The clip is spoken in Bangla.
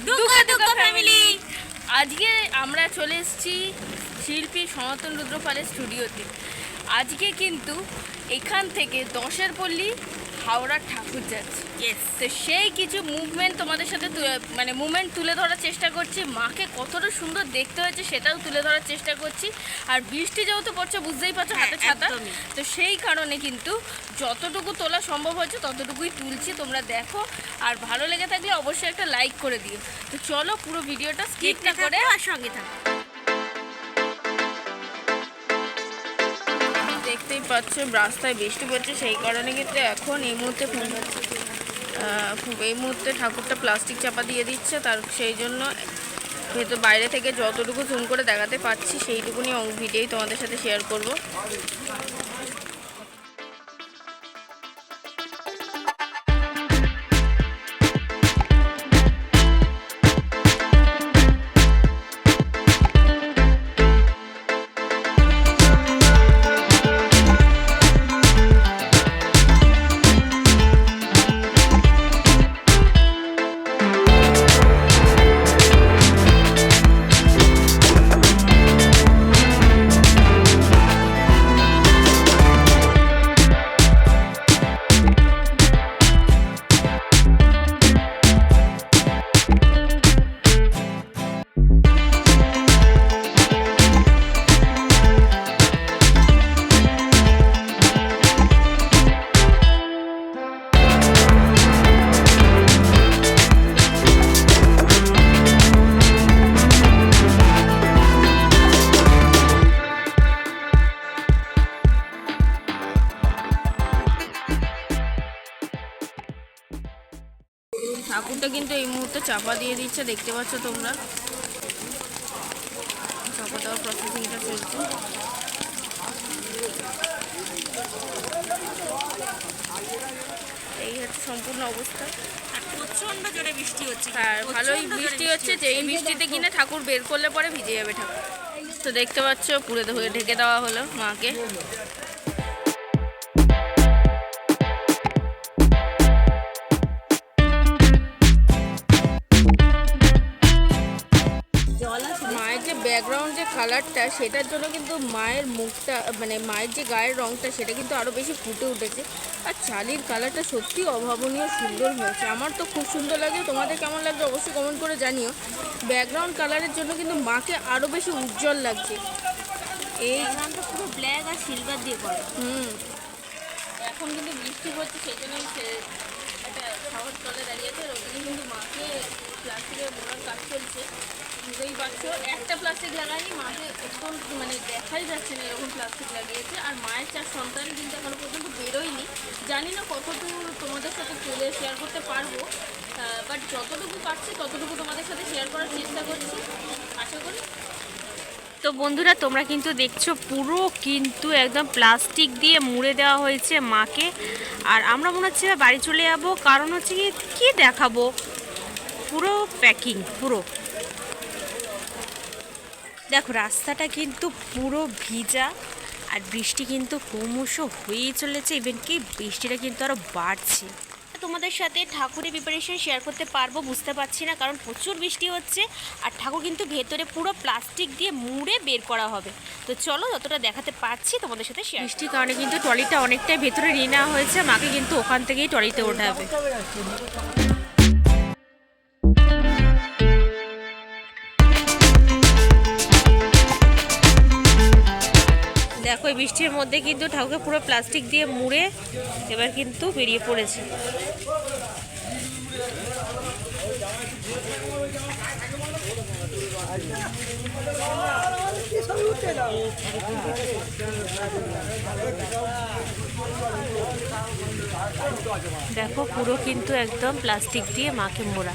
দুঃখ দুঃখ ফ্যামিলি আজকে আমরা চলে এসেছি শিল্পী সনাতন রুদ্রপালের স্টুডিওতে আজকে কিন্তু এখান থেকে দশের পল্লী হাওড়ার ঠাকুর যাচ্ছে। তো সেই কিছু মুভমেন্ট তোমাদের সাথে মানে মুভমেন্ট তুলে ধরার চেষ্টা করছি। মাকে কতটা সুন্দর দেখতে হয়েছে সেটাও তুলে ধরার চেষ্টা করছি। আর বৃষ্টি যেহেতু পড়ছে বুঝতেই পারছ হাতে হ্যাঁ, ছাতা। তো সেই কারণে কিন্তু যতটুকু তোলা সম্ভব হচ্ছে ততটুকুই তুলছি তোমরা দেখো। আর ভালো লেগে থাকলে অবশ্যই একটা লাইক করে দিও। তো চলো পুরো ভিডিওটা স্কিপ না করে আর সঙ্গে থাকো। পাচ্ছ, রাস্তায় বৃষ্টি পড়ছে, সেই কারণে কিন্তু এখন এই মুহূর্তে এই মুহূর্তে ঠাকুরটা প্লাস্টিক চাপা দিয়ে দিচ্ছে, তার সেই জন্য যেহেতু বাইরে থেকে যতটুকু জুম করে দেখাতে পাচ্ছি, সেইটুকুনি ভিডিওই তোমাদের সাথে শেয়ার করব। ঠাকুরটা কিন্তু এই মুহূর্তে চাপা দিয়ে দিচ্ছে দেখতে পাচ্ছ তোমরা। চাপা দেওয়ার প্রসেসিংটা চলছে। এই হচ্ছে সম্পূর্ণ অবস্থা। প্রচণ্ড জোরে বৃষ্টি হচ্ছে। আর ভালোই বৃষ্টি হচ্ছে যে এই বৃষ্টিতে কিনা ঠাকুর বের করলে পরে ভিজে যাবে ঠাকুর। তো দেখতে পাচ্ছ পুরো হয়ে ঢেকে দেওয়া হলো মাকে। কালারটা সেটার জন্য কিন্তু মায়ের মুখটা মানে মায়ের যে গায়ের রঙটা সেটা কিন্তু আরও বেশি ফুটে উঠেছে। আর চালির কালারটা সত্যি অভাবনীয় সুন্দর হয়েছে। আমার তো খুব সুন্দর লাগে তোমাদের কেমন লাগবে অবশ্যই কমেন্ট করে জানিও। ব্যাকগ্রাউন্ড কালারের জন্য কিন্তু মাকে আরও বেশি উজ্জ্বল লাগছে। এই পুরো ব্ল্যাক আর সিলভার দিয়ে করা। হুম। এখন কিন্তু বৃষ্টি পড়ছে সেই জন্য একটা খাওয়ার তলে দাঁড়িয়ে আছে। আর ওখানে কিন্তু মাকে প্লাস্টিকের মোড়ার কাজ চলছে। পারছ একটা প্লাস্টিক লাগায়নি, মাকে একদম মানে দেখাই যাচ্ছে না এরকম প্লাস্টিক লাগিয়েছে। আর মায়ের চার সন্তান কিন্তু এখনও পর্যন্ত বেরোয়নি। জানি না কতটুকু তোমাদের সাথে তুলে শেয়ার করতে পারব। বাট যতটুকু পারছি ততটুকু তোমাদের সাথে শেয়ার করার চেষ্টা করছি। আশা করি। তো বন্ধুরা, তোমরা কিন্তু দেখছ পুরো কিন্তু একদম প্লাস্টিক দিয়ে মুড়ে দেওয়া হয়েছে মাকে। আর আমরা মনে হচ্ছে বাড়ি চলে যাব। কারণ হচ্ছে কি, কী দেখাবো? পুরো প্যাকিং পুরো। দেখো রাস্তাটা কিন্তু পুরো ভিজা আর বৃষ্টি কিন্তু ক্রমশ হয়েই চলেছে। ইভেন কি বৃষ্টিটা কিন্তু আরও বাড়ছে। তোমাদের সাথে ঠাকুরের প্রিপারেশন শেয়ার করতে পারব বুঝতে পারছি না কারণ প্রচুর বৃষ্টি হচ্ছে আর ঠাকুর কিন্তু ভেতরে পুরো প্লাস্টিক দিয়ে মুড়ে বের করা হবে। তো চলো যতটা দেখাতে পারছি তোমাদের সাথে শেয়ার বৃষ্টির কারণে কিন্তু ট্রলিটা অনেকটাই ভেতরে নিয়ে নেওয়া হয়েছে মাকে কিন্তু ওখান থেকেই ট্রলিতে ওঠাবে। দেখো, এই বৃষ্টির মধ্যে কিন্তু ঠাকুরকে পুরো প্লাস্টিক দিয়ে মুড়ে এবার কিন্তু বেরিয়ে পড়েছে। দেখো, পুরো কিন্তু একদম প্লাস্টিক দিয়ে মাকে মোড়া।